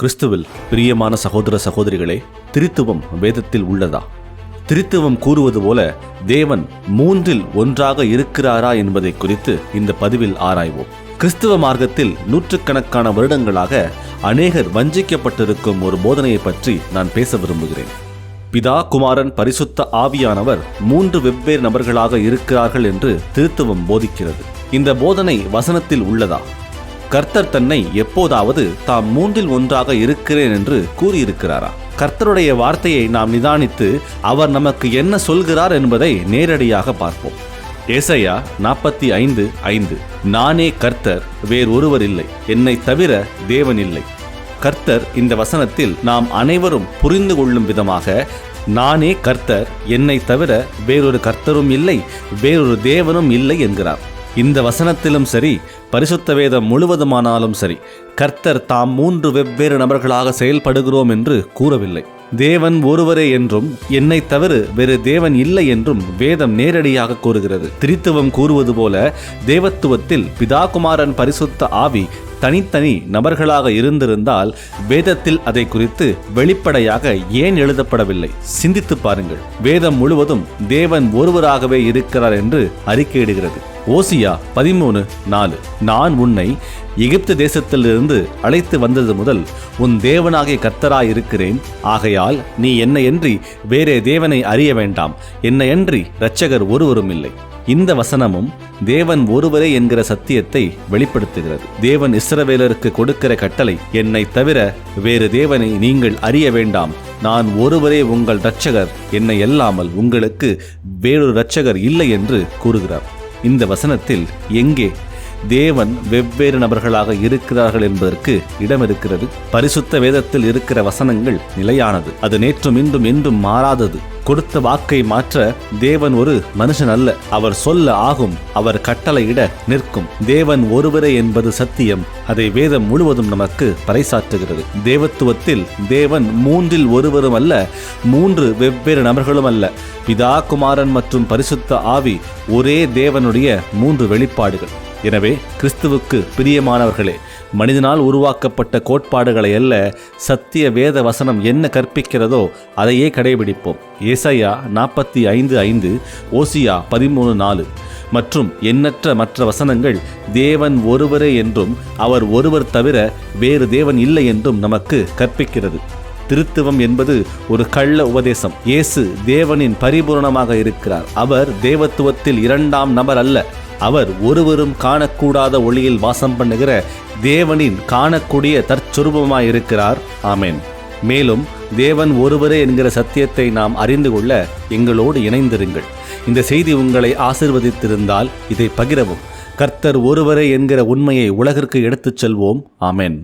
கிறிஸ்துவில் பிரியமான சகோதர சகோதரிகளே திருத்துவம் வேதத்தில் உள்ளதா? திருத்துவம் கூறுவது போல தேவன் மூன்றில் ஒன்றாக இருக்கிறாரா என்பதை குறித்து இந்த பதிவில் ஆராய்வோம். கிறிஸ்துவ மார்க்கத்தில் நூற்றுக்கணக்கான வருடங்களாக அநேகர் வஞ்சிக்கப்பட்டிருக்கும் ஒரு போதனையை பற்றி நான் பேச விரும்புகிறேன். பிதா குமாரன் பரிசுத்த ஆவியானவர் மூன்று வெவ்வேறு நபர்களாக இருக்கிறார்கள் என்று திருத்துவம் போதிக்கிறது. இந்த போதனை வசனத்தில் உள்ளதா? கர்த்தர் தன்னை எப்போதாவது தாம் மூன்றில் ஒன்றாக இருக்கிறேன் என்று கூறியிருக்கிறாரா? கர்த்தருடைய வார்த்தையை நாம் நிதானித்து அவர் நமக்கு என்ன சொல்கிறார் என்பதை நேரடியாக பார்ப்போம். ஏசையா நாற்பத்தி ஐந்து ஐந்து. நானே கர்த்தர் வேறு ஒருவர் இல்லை. என்னை தவிர தேவன் இல்லை. கர்த்தர் இந்த வசனத்தில் நாம் அனைவரும் புரிந்து கொள்ளும் விதமாக நானே கர்த்தர் என்னை தவிர வேறொரு கர்த்தரும் இல்லை வேறொரு தேவனும் இல்லை என்கிறார். இந்த வசனத்திலும் சரி பரிசுத்த வேதம் முழுவதுமானாலும் சரி கர்த்தர் தாம் மூன்று வெவ்வேறு நபர்களாக செயல்படுகிறோம் என்று கூறவில்லை. தேவன் ஒருவரே என்றும் என்னை தவிர வேறு தேவன் இல்லை என்றும் வேதம் நேரடியாக கூறுகிறது. திரித்துவம் கூறுவது போல தேவத்துவத்தில் பிதாகுமாரன் பரிசுத்த ஆவி தனித்தனி நபர்களாக இருந்திருந்தால் வேதத்தில் அதை குறித்து வெளிப்படையாக ஏன் எழுதப்படவில்லை? சிந்தித்து பாருங்கள். வேதம் முழுவதும் தேவன் ஒருவராகவே இருக்கிறார் என்று அறிக்கையிடுகிறது. ஓசியா பதிமூணு நாலு. நான் உன்னை எகிப்து தேசத்திலிருந்து அழைத்து வந்தது முதல் உன் தேவனாகிய கர்த்தராயிருக்கிறேன். ஆகையால் நீ என்னையன்றி வேறே தேவனை அறிய வேண்டாம். என்னையன்றி இரட்சகர் ஒருவரும் இல்லை. இந்த வசனமும் தேவன் ஒருவரே என்கிற சத்தியத்தை வெளிப்படுத்துகிறது. தேவன் இஸ்ரவேலருக்கு கொடுக்கிற கட்டளை என்னை தவிர வேறு தேவனை நீங்கள் அறிய வேண்டாம். நான் ஒருவரே உங்கள் இரட்சகர். என்னை அல்லாமல் உங்களுக்கு வேறொரு இரட்சகர் இல்லை என்று கூறுகிறார். இந்த வசனத்தில் எங்கே தேவன் வெவ்வேறு நபர்களாக இருக்கிறார்கள் என்பதற்கு இடம் இருக்கிறது பரிசுத்த வேதத்தில் இருக்கிற வசனங்கள் நிலையானது. அது நேற்றும் இன்றும் என்றும் மாறாதது. கொடுத்த வாக்கை மாற்ற தேவன் ஒரு மனுஷன் அல்ல. அவர் சொல்ல ஆகும் அவர் கட்டளையிட நிற்கும். தேவன் ஒருவரே என்பது சத்தியம். அதை வேதம் முழுவதும் நமக்கு பறைசாற்றுகிறது. தேவத்துவத்தில் தேவன் மூன்றில் ஒருவரும் அல்ல மூன்று வெவ்வேறு நபர்களும் அல்ல. பிதா குமாரன் மற்றும் பரிசுத்த ஆவி ஒரே தேவனுடைய மூன்று வெளிப்பாடுகள். எனவே கிறிஸ்துவுக்கு பிரியமானவர்களே மனிதனால் உருவாக்கப்பட்ட கோட்பாடுகளை அல்ல சத்திய வேத வசனம் என்ன கற்பிக்கிறதோ அதையே கடைபிடிப்போம். ஏசையா நாற்பத்தி ஐந்து ஐந்து ஓசியா பதிமூணு நாலு. மற்றும் எண்ணற்ற மற்ற வசனங்கள் தேவன் ஒருவரே என்றும் அவர் ஒருவர் தவிர வேறு தேவன் இல்லை என்றும் நமக்கு கற்பிக்கிறது. திருத்துவம் என்பது ஒரு கள்ள உபதேசம். இயேசு தேவனின் பரிபூரணமாக இருக்கிறார். அவர் தேவத்துவத்தில் இரண்டாம் நபர் அல்ல. அவர் ஒருவரும் காணக்கூடாத ஒளியில் வாசம் பண்ணுகிற தேவனின் காணக்கூடிய தற்சுரூபமாயிருக்கிறார். ஆமேன். மேலும் தேவன் ஒருவரே என்கிற சத்தியத்தை நாம் அறிந்து கொள்ள எங்களோடு இணைந்திருங்கள். இந்த செய்தி உங்களை ஆசிர்வதித்திருந்தால் இதை பகிரவும். கர்த்தர் ஒருவரே என்கிற உண்மையை உலகிற்கு எடுத்துச் செல்வோம். ஆமேன்.